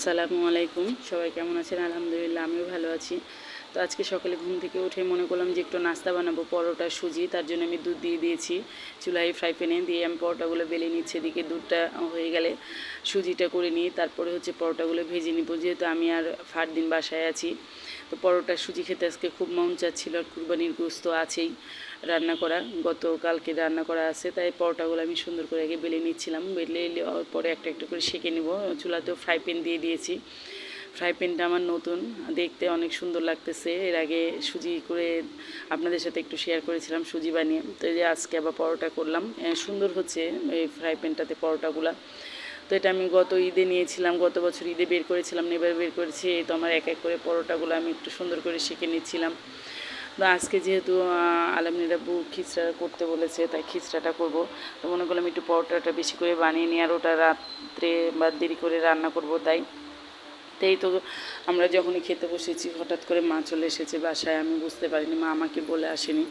আসসালামু আলাইকুম। সবাই কেমন আছেন? আলহামদুলিল্লাহ, আমিও ভালো আছি। তো আজকে সকালে ঘুম থেকে উঠে মনে করলাম যে একটু নাস্তা বানাবো, পরোটা, সুজি। তার জন্য আমি দুধ দিয়ে দিয়েছি। চুলায় ফ্রাই প্যানে দিয়ে আমি পরোটাগুলো বেলে নিচ্ছি। এদিকে দুধটা হয়ে গেলে সুজিটা করে নিই তারপরে হচ্ছে পরোটাগুলো ভেজে নিব। যেহেতু আমি আর ফার দিন বাসায় আছি, তো পরোটা সুজি খেতে আজকে খুব মন চাচ্ছিল, আর কুরবানির গোস্ত আছেই। রান্না করা, গতকালকে রান্না করা আছে, তাই পরোটাগুলো আমি সুন্দর করে আগে বেলে নিচ্ছিলাম, বেলে পরে একটা একটা করে সেঁকে নিব, চুলাতেও ফ্রাই প্যান দিয়ে দিয়েছি। ফ্রাই প্যানটা আমার নতুন, দেখতে অনেক সুন্দর লাগতেছে, এর আগে সুজি করে আপনাদের সাথে একটু শেয়ার করেছিলাম সুজি বানিয়ে, তো এই যে আজকে আবার পরোটা করলাম সুন্দর হচ্ছে এই ফ্রাই প্যানটাতে পরোটাগুলা। তো এটা আমি গত ঈদে নিয়েছিলাম, গত বছর ঈদে বের করেছিলাম, এবার বের করেছি এই তো আমার এক এক করে পরোটাগুলো আমি একটু সুন্দর করে শিখে নিচ্ছিলাম। তো আজকে যেহেতু আলমিরা বউ খিচড়া করতে বলেছে, তাই খিচড়াটা করব। তো মনে করলাম একটু পরোটাটা বেশি করে বানিয়ে নিই আর ওটা রাত্রে বা দেরি করে রান্না করব তাই। তাই তো আমরা যখনই খেতে বসেছি, হঠাৎ করে মা চলে এসেছে বাসায়, আমি বুঝতে পারিনি, মা আমাকে বলে আসেনি।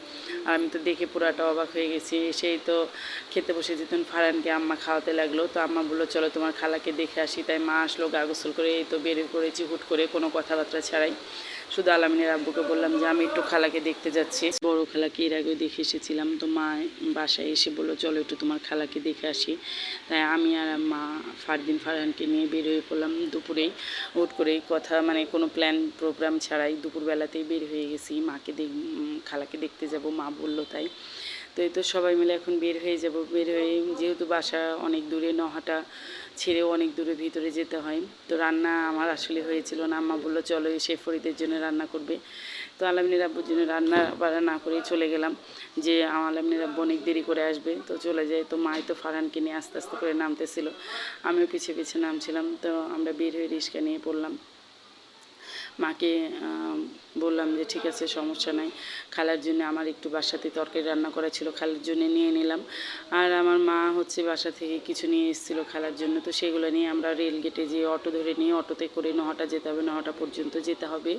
আর আমি তো দেখে পুরাটা অবাক হয়ে গেছি সেই তো খেতে বসেছি তখন ফারানকে আম্মা খাওয়াতে লাগল। তো আম্মা বলল, চলো তোমার খালাকে দেখে আসি। তাই মা আসলো গা গোসল করে এই তো বের করেছি, হুট করে কোনো কথাবার্তা ছাড়াই। শুধু আলামিনের আব্বুকে বললাম যে আমি একটু খালাকে দেখতে যাচ্ছি। বড় খালাকে এর আগেও দেখে এসেছিলাম। তো মা বাসায় এসে বলল, চলো একটু তোমার খালাকে দেখে আসি। তাই আমি আর মা ফারদিন, ফারহানকে নিয়ে বের হয়ে পড়লাম দুপুরেই হুট করে কথা মানে কোনো প্ল্যান প্রোগ্রাম ছাড়াই দুপুরবেলাতেই বের হয়ে গেছি। মাকে দেখ খালাকে দেখতে যাব, মা বলল তাই। তো এই তো সবাই মিলে এখন বের হয়ে যাব। বের হয়ে যেহেতু বাসা অনেক দূরে, নহাটা ছেড়েও অনেক দূরে ভিতরে যেতে হয়। তো রান্না আমার আসলে হয়েছিল না। আম্মা বলল, চলো এসে ফরিদের জন্য রান্না করবে। তো আলামিনের আব্বুর জন্য রান্না বাড়া না করেই চলে গেলাম যে আলামিনের আব্বু অনেক দেরি করে আসবে। তো চলে যায়। তো মাই তো ফারহানকে নিয়ে আস্তে আস্তে করে নামতেছিল। আমিও পিছিয়ে পিছিয়ে নামছিলাম। তো আমরা বের হয়ে রিক্সা নিয়ে পড়লাম। মাকে বললাম যে, ঠিক আছে, সমস্যা নাই। খালার জন্য আমার একটু বাসাতে তরকারি রান্না করা ছিল, খালার জন্য নিয়ে নিলাম। আর আমার মা হচ্ছে বাসা থেকে কিছু নিয়ে এসেছিল খালার জন্য। তো সেগুলো নিয়ে আমরা রেল গেটে যে অটো ধরে নিয়ে, অটোতে করে নহটা যেতে হবে নহটা পর্যন্ত যেতে হবে।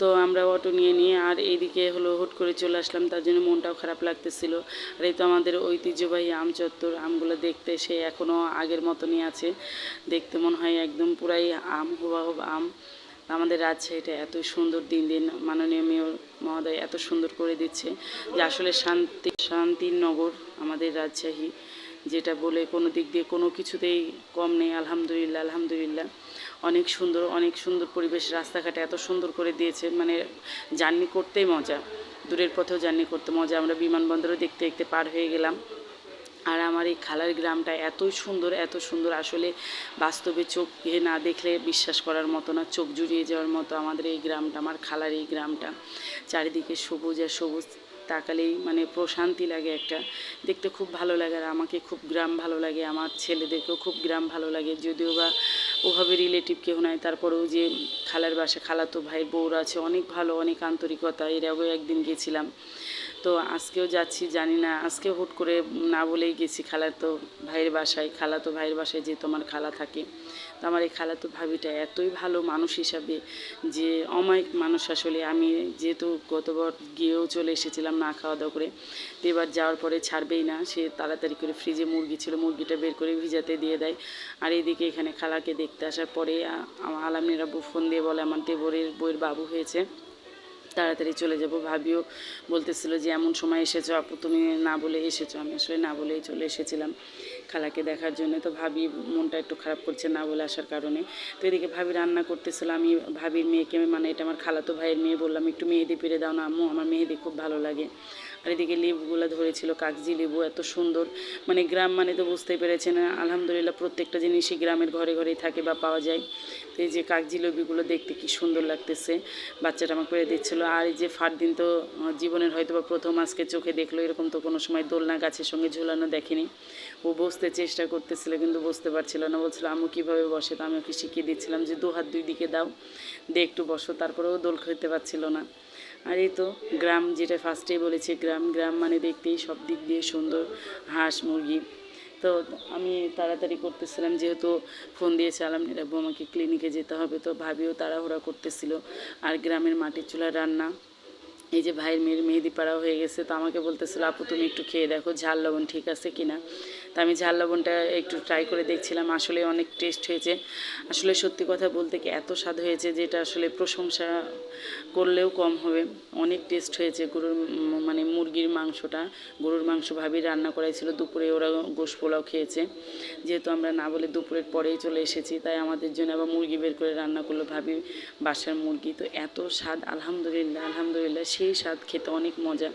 তো আমরা অটো নিয়ে নিয়ে আর এইদিকে হলো হুট করে চলে আসলাম, তার জন্য মনটাও খারাপ লাগতেছিল। আর এই তো আমাদের ঐতিহ্যবাহী আম চত্বর, আমগুলো দেখতে সে এখনও আগের মতনই আছে। দেখতে মনে হয় একদম পুরাই আম, হুবাহুব আম। আমাদের রাজশাহীটা এত সুন্দর দিন দিন মাননীয় মেয়র মহোদয় এত সুন্দর করে দিচ্ছে যে আসলে শান্তি শান্তির নগর আমাদের রাজশাহী, যেটা বলে কোনো দিক দিয়ে কোনো কিছুতেই কম নেই, আলহামদুলিল্লাহ আলহামদুলিল্লাহ। অনেক সুন্দর অনেক সুন্দর পরিবেশ, রাস্তাঘাটে এত সুন্দর করে দিয়েছে মানে জার্নি করতেই মজা, দূরের পথেও জার্নি করতে মজা। আমরা বিমানবন্দরও দেখতে দেখতে পার হয়ে গেলাম। আর আমার এই খালার গ্রামটা এতই সুন্দর, এত সুন্দর। আসলে বাস্তবে চোখে না দেখলে বিশ্বাস করার মতো না, চোখ জুড়িয়ে যাওয়ার মতো আমাদের এই গ্রামটা, আমার খালার এই গ্রামটা। চারিদিকে সবুজ আর সবুজ, তাকালেই মানে প্রশান্তি লাগে একটা। দেখতে খুব ভালো লাগে আর আমাকে খুব গ্রাম ভালো লাগে, আমার ছেলেদেরকেও খুব গ্রাম ভালো লাগে। যদিও বা ওভাবে রিলেটিভ কেউ নাই, তারপরেও যে খালার বাসা, খালাতো ভাই, বউরা আছে, অনেক ভালো, অনেক আন্তরিকতা। এর আগেও একদিন গেছিলাম। তো আজকেও যাচ্ছি, জানি না। আজকে হুট করে না বলেই গেছি, খালা তো ভাইয়ের বাসায়, খালা তো ভাইয়ের বাসায় যে তোমার খালা থাকে। তো আমার এই খালা তো ভাবিটা এতই ভালো মানুষ হিসাবে যে অমায়িক মানুষ আসলে আমি যেহেতু গতবার গিয়েও চলে এসেছিলাম না খাওয়া দাওয়া করে, তো এবার যাওয়ার পরে ছাড়বেই না। সে তাড়াতাড়ি করে ফ্রিজে মুরগি ছিল, মুরগিটা বের করে ভিজাতে দিয়ে দেয়। আর এইদিকে এখানে খালাকে দেখতে আসার পরে আলামিনের আব্বু ফোন দিয়ে বলে, আমার দেবরের বইয়ের বাবু হয়েছে। তাড়াতাড়ি চলে যাব। ভাবিও বলতেছিল যে, এমন সময় এসেছ আপু, তুমি না বলে এসেছ। আমি আসলে না বলেই চলে এসেছিলাম খালাকে দেখার জন্য। তো ভাবি মনটা একটু খারাপ করছে না বলে আসার কারণে। তো এদিকে ভাবি রান্না করতেছিল। আমি ভাবির মেয়েকে মানে এটা আমার খালাতো ভাইয়ের মেয়ে বললাম, একটু মেহেদি পেরে দাও না আম্মু, আমার মেহেদি খুব ভালো লাগে। আর এদিকে লেবুগুলো ধরেছিল, কাগজি লেবু এত সুন্দর। মানে গ্রাম মানে তো বুঝতেই পেরেছেন, আলহামদুলিল্লাহ প্রত্যেকটা জিনিসই গ্রামের ঘরে ঘরেই থাকে বা পাওয়া যায়। তো এই যে কাগজি লেবুগুলো দেখতে কি সুন্দর লাগতেছে, বাচ্চাটা আমাকে করে দিচ্ছিল, আর এই যে ফারদিন তো জীবনের হয়তো বা প্রথম আজকে চোখে দেখল, এরকম তো কোনো সময় দোলনা গাছের সঙ্গে ঝুলানো দেখেনি। ও বসতে চেষ্টা করতেছিল কিন্তু বসতে পারছিল না, বলছিল আমু কীভাবে বসে তো আমি ওকে শিখিয়ে দিচ্ছিলাম যে দু হাত দুই দিকে দাও দিয়ে একটু বসো। তারপরেও দোল খেতে পারছিল না। আর এই তো গ্রাম যেটা ফার্স্টেই বলেছি, গ্রাম গ্রাম মানে দেখতেই সব দিক দিয়ে সুন্দর, হাঁস, মুরগি। তো আমি তাড়াতাড়ি করতেছিলাম, যেহেতু ফোন দিয়েছে আলমনির আব্বু, আমাকে ক্লিনিকে যেতে হবে, তো ভাবিও তাড়াহুড়া করতেছিল। আর গ্রামের মাটির চুলার রান্না, এই যে ভাইয়ের মেয়ের মেহেদি পাড়া হয়ে গেছে, তো আমাকে বলতেছিল, আপু, তুমি একটু খেয়ে দেখো, ঝাল, লবণ ঠিক আছে কিনা? তা আমি ঝাল লবণটা একটু ট্রাই করে দেখছিলাম, আসলে অনেক টেস্ট হয়েছে। আসলে সত্যি কথা বলতে কি এত স্বাদ হয়েছে যেটা আসলে প্রশংসা করলেও কম হবে। অনেক টেস্ট হয়েছে গরুর মানে মুরগির মাংসটা। গরুর মাংস ভাবি রান্না করাইছিল, দুপুরে ওরা গোশ পোলাও খেয়েছে। যেহেতু আমরা না বলে দুপুরের পরেই চলে এসেছি, তাই আমাদের জন্য আবার মুরগি বের করে রান্না করল ভাবি বাসার মুরগি। তো এত স্বাদ, আলহামদুলিল্লাহ আলহামদুলিল্লাহ। আলহামদুলিল্লাহ সেই স্বাদ খেতে অনেক মজা।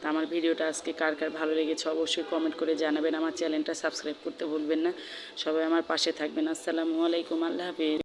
তা আমার ভিডিওটা আজকে কার কার ভালো লেগেছে অবশ্যই কমেন্ট করে জানাবেন। আমার চ্যানেলটা সাবস্ক্রাইব করতে ভুলবেন না। সবাই আমার পাশে থাকবেন। আসসালামু আলাইকুম। আল্লাহ হাফিজ।